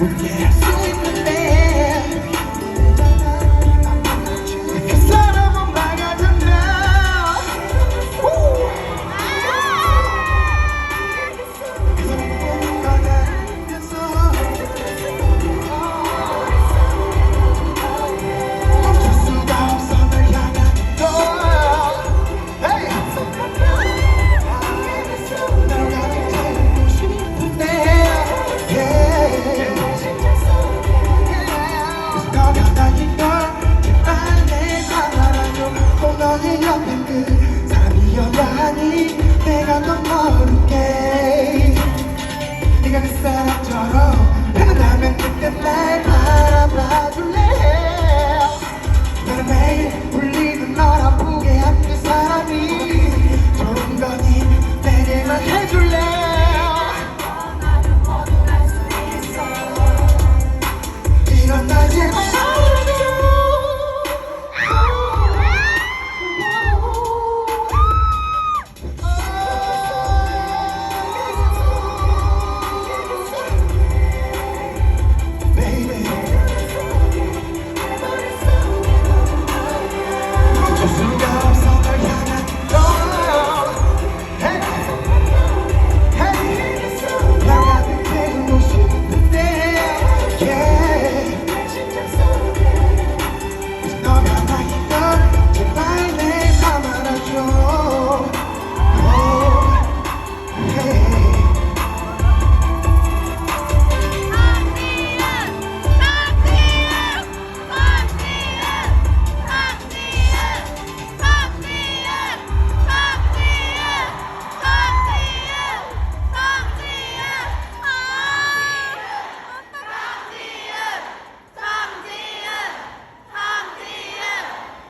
Yes. 햇살처럼 편안하면 그때 날 바라봐줄래? 나는 매일 울리는 널 아프게 한 그 사람이